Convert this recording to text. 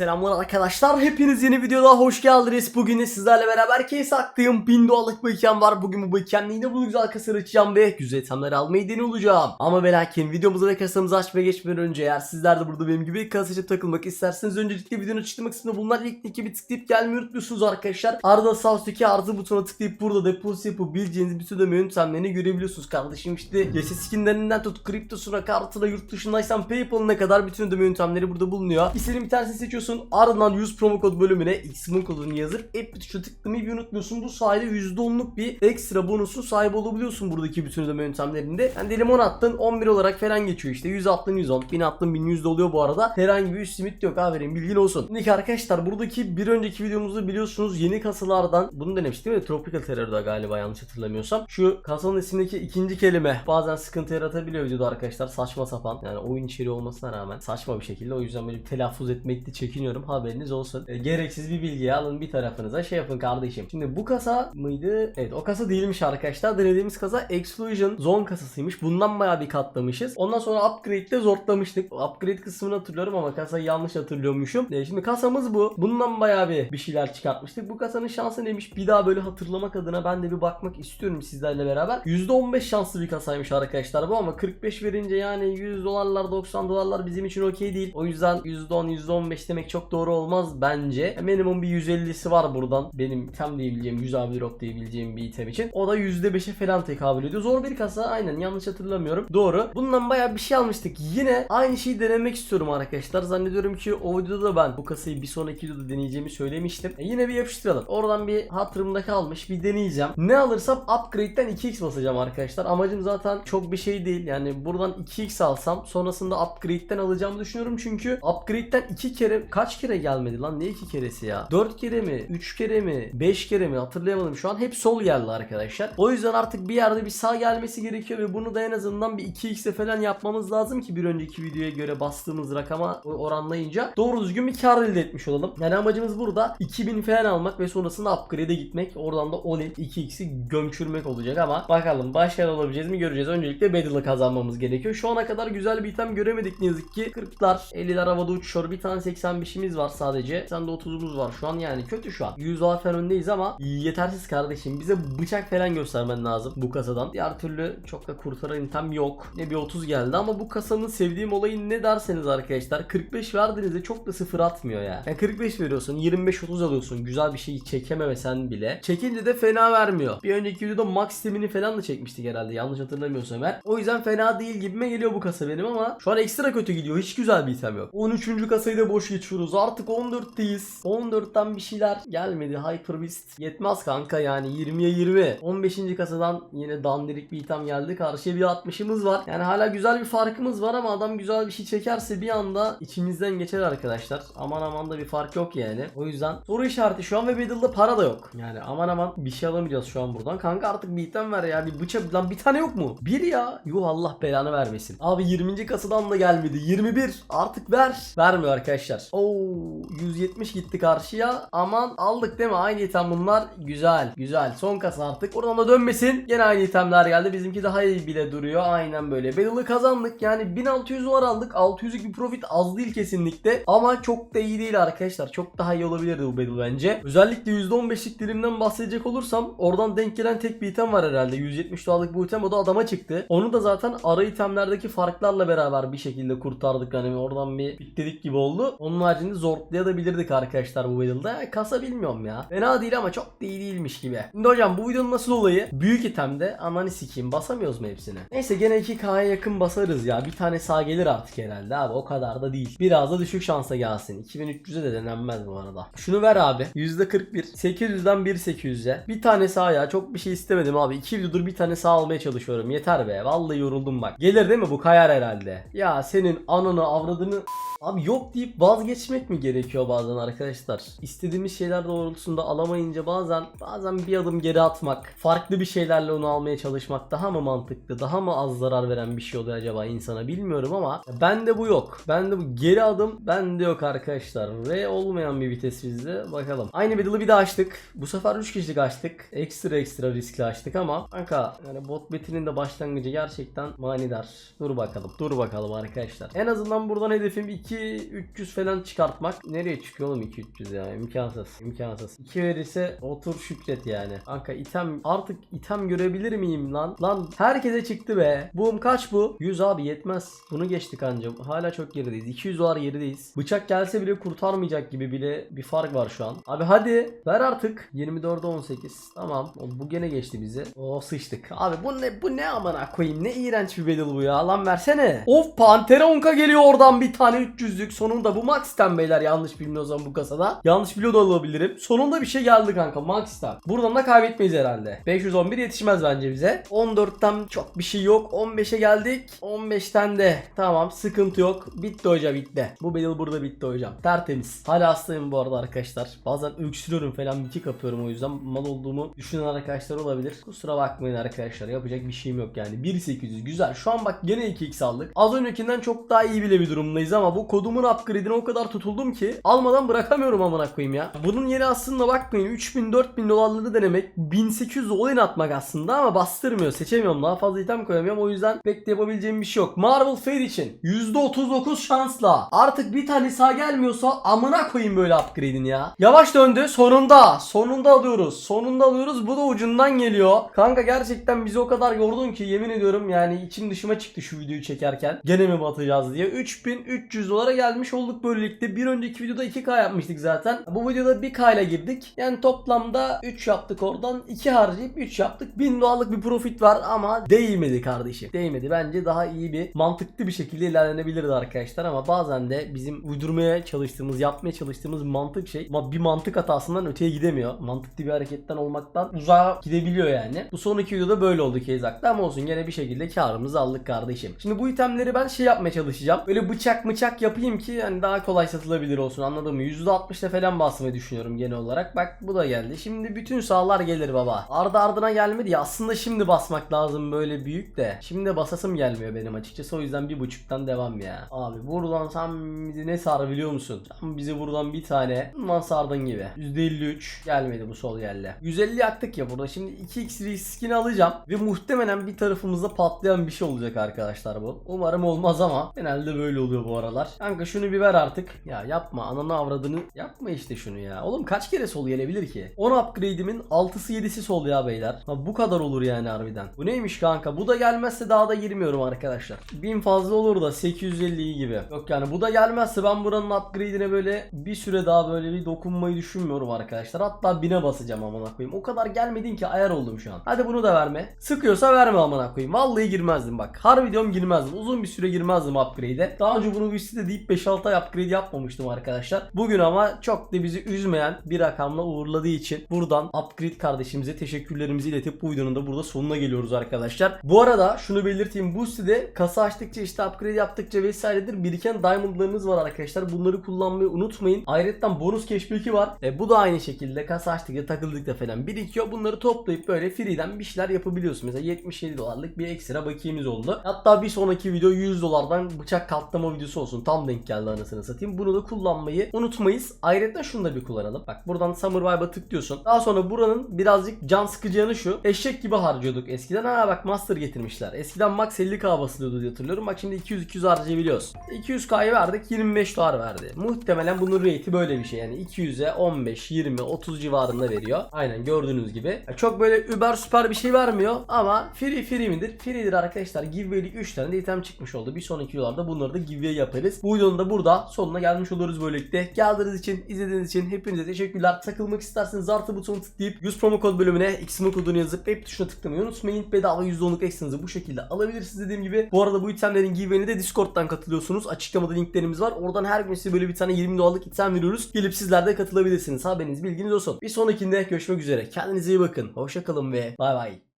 Selamlar arkadaşlar. Hepiniz yeni videoda hoş geldiniz. Bugün de sizlerle beraber case aktığım 1000 dolarlık iken var. Bugün bu ikenle yine bu güzel kasayı açacağım ve güzel itemleri almayı deniyor olacağım. Ama ve lakin videomuzu ve kasamızı açmaya geçmeden önce eğer sizler de burada benim gibi kasa açıp takılmak isterseniz öncelikle videonun açıklama kısmında bulunan ilk linki bir tıklayıp gelmeyi unutmuyorsunuz arkadaşlar. Ardından sağ üstteki artı butona tıklayıp burada depozito yapabileceğiniz bütün ödeme yöntemlerini görebiliyorsunuz kardeşim. İşte yesi skinlerinden tut kriptosuna kartına yurt dışındaysan Paypal'ına kadar bütün ödeme yöntemleri burada bulunuyor. İstediğin bir tanesini seçiyorsun. Ardından 100 promo kod bölümüne X'min kodunu yazıp app tuşuna tıklamayı unutmuyorsun. Bu sayede %10'luk bir ekstra bonusun sahibi olabiliyorsun buradaki bütün ödeme yöntemlerinde. Yani diyelim 10 attın 11 olarak falan geçiyor işte. 100 attın 110, 1000 attın 1100 de oluyor bu arada. Herhangi bir üst limit yok aferin bilgin olsun. Şimdi arkadaşlar buradaki bir önceki videomuzda biliyorsunuz yeni kasalardan bunu denemiştik değil mi? Tropical Terror'da galiba yanlış hatırlamıyorsam. Şu kasanın ismindeki ikinci kelime bazen sıkıntı yaratabiliyor videoda arkadaşlar saçma sapan. Yani oyun içeriği olmasına rağmen saçma bir şekilde o yüzden böyle bir telaffuz etmekte çekiniyorum haberiniz olsun. E, gereksiz bir bilgiyi alın bir tarafınıza şey yapın kardeşim. Şimdi bu kasa mıydı? Evet o kasa değilmiş arkadaşlar. Denediğimiz kasa Exclusion Zone kasasıymış. Bundan bayağı bir katlamışız. Ondan sonra upgrade'de zorlamıştık. Upgrade kısmını hatırlıyorum ama kasayı yanlış hatırlıyormuşum. E, şimdi kasamız bu. Bundan bayağı bir bir şeyler çıkartmıştık. Bu kasanın şansı neymiş? Bir daha böyle hatırlamak adına ben de bir bakmak istiyorum sizlerle beraber. %15 şanslı bir kasaymış arkadaşlar bu ama 45 verince yani 100 dolarlar 90 dolarlar bizim için okey değil. O yüzden %10 %15 demek çok doğru olmaz bence. Minimum bir 150'si var buradan. Benim item diyebileceğim 100 abi rock diyebileceğim bir item için. O da %5'e falan tekabül ediyor. Zor bir kasa aynen yanlış hatırlamıyorum. Doğru. Bundan bayağı bir şey almıştık. Yine aynı şeyi denemek istiyorum arkadaşlar. Zannediyorum ki o videoda da ben bu kasayı bir sonraki videoda deneyeceğimi söylemiştim. E, yine bir yapıştıralım. Oradan bir hatırımda kalmış bir deneyeceğim. Ne alırsam upgrade'den 2x basacağım arkadaşlar. Amacım zaten çok bir şey değil. Yani buradan 2x alsam sonrasında upgrade'den alacağımı düşünüyorum. Çünkü upgrade'den 2 kere kaç kere gelmedi lan? Ne 2 keresi ya? 4 kere mi? 3 kere mi? 5 kere mi? Hatırlayamadım şu an. Hep sol geldi arkadaşlar. O yüzden artık bir yerde bir sağ gelmesi gerekiyor ve bunu da en azından bir 2x'e falan yapmamız lazım ki bir önceki videoya göre bastığımız rakama oranlayınca doğru düzgün bir kar elde etmiş olalım. Yani amacımız burada 2000 falan almak ve sonrasında upgrade'e gitmek. Oradan da 10 2x'i gömçürmek olacak ama bakalım başarılı olabileceğiz mi göreceğiz. Öncelikle Battle'ı kazanmamız gerekiyor. Şu ana kadar güzel bir item göremedik ne yazık ki. 40'lar 50'ler havada uçuyor. Bir tane 85'imiz var sadece. Sen de 30'umuz var şu an yani kötü şu an. 100 dolar falan öndeyiz ama yetersiz kardeşim. Bize bıçak falan göstermen lazım bu kasadan. Diğer türlü çok da kurtaran item yok. Ne bir 30 geldi ama bu kasanın sevdiğim olayı ne derseniz arkadaşlar 45 verdiğinizde çok da sıfır atmıyor ya. Yani 45 veriyorsun 25-30 alıyorsun güzel bir şeyi çekememesen bile. Çekince de fena vermiyor. Bir önceki videoda max falan da çekmiştik herhalde yanlış hatırlamıyorsam eğer. O yüzden fena değil gibime geliyor bu kasa benim ama şu an ekstra kötü gidiyor. Hiç güzel bir item yok. 13. kasayı da boş geçiyoruz. Artık 14'teyiz. 14'ten bir şeyler gelmedi. Hyper Beast yetmez kanka yani 20'ye 20. 15. kasadan yine dandirik bir item geldi. Karşıya bir 60'ımız var. Yani hala güzel bir farkımız var ama adam güzel bir şey çekerse bir anda içimizden geçer arkadaşlar. Aman aman da bir fark yok yani. O yüzden soru işareti şu an ve Battle'da para da yok. Yani aman aman bir şey alamayacağız şu an buradan. Kanka artık bir item ver ya. Bir bıçak lan bir tane yok mu? Bir ya. Yuh Allah belanı vermesin. Abi 20. kasadan da gelmedi. 21. Artık ver. Vermiyor arkadaşlar. Oo 170 gitti karşıya. Aman aldık değil mi? Aynı item bunlar. Güzel. Güzel. Son kasa artık. Oradan da dönmesin. Gene aynı itemler geldi. Bizimki daha iyi bile duruyor. Aynen böyle. Battle'ı kazandık. Yani 1600 dolar aldık. 600'lük bir profit az değil kesinlikle. Ama çok da iyi değil arkadaşlar. Çok daha iyi olabilirdi bu Battle bence. Özellikle %15'lik dilimden bahsedecek olursam oradan denk gelen tek bir item var herhalde. 170 dolarlık bu item o da adama çıktı. Onu da zaten ara itemlerdeki farklarla beraber bir şekilde kurtardık. Hani oradan bir bitledik gibi oldu. Onun haricinde zorlayabilirdik arkadaşlar bu Battle'da. Kasa bilmiyorum ya. Fena değil ama çok iyi değilmiş gibi. Şimdi hocam bu videonun nasıl olayı? Büyük itemde ananı sikeyim basamıyoruz mu hepsini? Neyse gene 2K'ya yakın basarız ya. Bir tane sağ gelir artık herhalde abi. O kadar da değil. Biraz da düşük şansa gelsin. 2300'e de denenmez bu arada. Şunu ver abi. %41. 800'den 1.800'e. Bir tane sağ ya. Çok bir şey istemedim abi. 2 videodur bir tane sağ almaya çalışıyorum. Yeter be. Vallahi yoruldum bak. Gelir değil mi bu kayar herhalde. Ya senin ananı avradını Abi yok deyip vazgeçmek mi gerekiyor bazen arkadaşlar? İstediğimiz şeyler doğrultusunda alamayınca bazen bazen bir adım geri atmak, farklı bir şeylerle onu almaya çalışmak daha mı mantıklı, daha mı az zarar veren bir şey oluyor acaba insana bilmiyorum ama bende bu yok. Bende bu geri adım bende yok arkadaşlar. Ve olmayan bir vites bizde. Bakalım. Aynı battle'ı bir daha açtık. Bu sefer 3 kişilik açtık. Ekstra ekstra riskli açtık ama kanka yani bot betinin de başlangıcı gerçekten manidar. Dur bakalım. Dur bakalım arkadaşlar. En azından buradan hedefim 2 300 falan çıkartmak nereye çıkıyor oğlum 2-300 ya? İmkansız imkansız. 2 verirse otur şükret yani. Kanka item artık item görebilir miyim lan? Lan herkese çıktı be. Boom kaç bu? 100 abi yetmez. Bunu geçtik anca. Hala çok gerideyiz. 200 dolar gerideyiz. Bıçak gelse bile kurtarmayacak gibi bile bir fark var şu an. Abi hadi ver artık. 24'e 18 tamam. Bu gene geçti bizi o sıçtık. Abi bu ne bu ne amına koyayım? Ne iğrenç bir battle bu ya. Lan versene. Of Pantera Onka geliyor oradan bir tane 300'lük sonunda bu Max'ten beyler yanlış bilmiyorsam bu kasada. Yanlış biliyor da olabilirim. Sonunda bir şey geldi kanka Max'ten. Buradan da kaybetmeyiz herhalde. 511 yetişmez bence bize. 14'ten çok bir şey yok. 15'e geldik. 15'ten de tamam sıkıntı yok. Bitti hoca bitti. Bu battle burada bitti hocam. Tertemiz. Hala hastayım bu arada arkadaşlar. Bazen öksürüyorum falan bir kapıyorum o yüzden. Mal olduğumu düşünen arkadaşlar olabilir. Kusura bakmayın arkadaşlar yapacak bir şeyim yok yani. 1800 güzel. Şu an bak gene 2x aldık. Az öncekinden çok daha iyi bile bir durumdayız ama bu kodumun upgrade'ine o kadar tutuldum ki almadan bırakamıyorum amına koyayım ya. Bunun yeri aslında bakmayın 3000 4000 dolarları denemek 1800 oyun atmak aslında ama bastırmıyor. Seçemiyorum daha fazla item koyamıyorum. O yüzden pek de yapabileceğim bir şey yok. Marvel Fate için %39 şansla artık bir tane sağ gelmiyorsa amına koyayım böyle upgrade'ini ya. Yavaş döndü sonunda sonunda alıyoruz sonunda alıyoruz. Bu da ucundan geliyor. Kanka gerçekten bizi o kadar yordun ki yemin ediyorum yani içim dışıma çıktı şu videoyu çekerken. Gene mi batacağız diye. 3300 dolara gelmiş olduk böylelikle bir önceki videoda 2k yapmıştık zaten. Bu videoda 1k ile girdik. Yani toplamda 3 yaptık oradan 2 harcayıp 3 yaptık. 1000 dolarlık bir profit var ama değmedi kardeşim. Değmedi. Bence daha iyi bir mantıklı bir şekilde ilerlenebilirdi arkadaşlar ama bazen de bizim uydurmaya çalıştığımız yapmaya çalıştığımız mantık şey bir mantık hatasından öteye gidemiyor. Mantıklı bir hareketten olmaktan uzağa gidebiliyor yani. Bu sonraki videoda böyle oldu Kezak'ta ama olsun gene bir şekilde karımızı aldık kardeşim. Şimdi bu itemleri ben şey yapmaya çalışacağım. Böyle bıçak mıçak yapayım ki yani daha kolay satılabilir olsun anladın mı? %60'da falan basmayı düşünüyorum genel olarak. Bak bu da geldi. Şimdi bütün sağlar gelir baba. Ardı ardına gelmedi ya aslında şimdi basmak lazım böyle büyük de. Şimdi basasım gelmiyor benim açıkçası o yüzden bir buçuktan devam ya. Abi buradan sen bizi ne sar biliyor musun? Sen bizi buradan bir tane bundan sardın gibi. %53 gelmedi bu sol yerle 150 yaktık ya burada. Şimdi 2x riskini alacağım ve muhtemelen bir tarafımızda patlayan bir şey olacak arkadaşlar bu. Umarım olmaz ama genelde böyle oluyor bu aralar. Kanka şunu bir ver artık ya yapma ananı avradını yapma işte şunu ya. Oğlum kaç kere sol gelebilir ki? 10 upgrade'imin 6'sı 7'si sol ya beyler. Ha, bu kadar olur yani harbiden. Bu neymiş kanka? Bu da gelmezse daha da girmiyorum arkadaşlar. 1000 fazla olur da 850 gibi. Yok yani bu da gelmezse ben buranın upgrade'ine böyle bir süre daha böyle bir dokunmayı düşünmüyorum arkadaşlar. Hatta 1000'e basacağım amına koyayım. O kadar gelmedin ki ayar oldum şu an. Hadi bunu da verme. Sıkıyorsa verme amına koyayım. Vallahi girmezdim bak. Harbi diyorum girmezdim. Uzun bir süre girmezdim upgrade'e. Daha önce bunu bir sitede deyip 5-6 ay upgrade yapmamıştım arkadaşlar. Bugün ama çok da bizi üzmeyen bir rakamla uğurladığı için buradan upgrade kardeşimize teşekkürlerimizi iletip bu videonun da burada sonuna geliyoruz arkadaşlar. Bu arada şunu belirteyim. Bu sitede kasa açtıkça işte upgrade yaptıkça vesairedir biriken diamondlarınız var arkadaşlar. Bunları kullanmayı unutmayın. Ayrıca bonus cashback'i var. E, bu da aynı şekilde kasa açtıkça takıldıkça falan birikiyor. Bunları toplayıp böyle free'den bir şeyler yapabiliyorsun. Mesela 77 dolarlık bir ekstra bakiyemiz oldu. Hatta bir sonraki video 100 dolardan bıçak katlama videosu olsun. Tam denk geldi anasını satayım bunu da kullanmayı unutmayız. Ayrıca şunu da bir kullanalım. Bak buradan Summer Vibe'a tıklıyorsun. Daha sonra buranın birazcık can sıkıcı yanı şu. Eşek gibi harcıyorduk eskiden. Ha bak master getirmişler. Eskiden max 50k basılıyordu diye hatırlıyorum. Bak şimdi 200-200 harcayabiliyoruz 200k'yı verdik 25 dolar verdi. Muhtemelen bunun rate'i böyle bir şey. Yani 200'e 15 20 30 civarında veriyor. Aynen gördüğünüz gibi. Çok böyle über süper bir şey vermiyor ama free free midir? Free'dir arkadaşlar. Giveaway'lik 3 tane de item çıkmış oldu. Bir sonraki videolarda bunları da giveaway yaparız. Bu videonun da burada sonuna gelmiş oluruz böylelikle. Geldiğiniz için izlediğiniz için hepinize teşekkürler. Takılmak isterseniz artı butonu tıklayıp 100 promo kod bölümüne xmo kodunu yazıp web tuşuna tıklamayı unutmayın. Bedava %10'luk ekstranızı bu şekilde alabilirsiniz dediğim gibi. Bu arada bu itemlerin giveaway'ine de discord'dan katılıyorsunuz. Açıklamada linklerimiz var. Oradan her gün size böyle bir tane 20 dolarlık item veriyoruz. Gelip sizler de katılabilirsiniz. Haberiniz bilginiz olsun. Bir sonrakinde görüşmek üzere. Kendinize iyi bakın. Hoşçakalın ve bay bay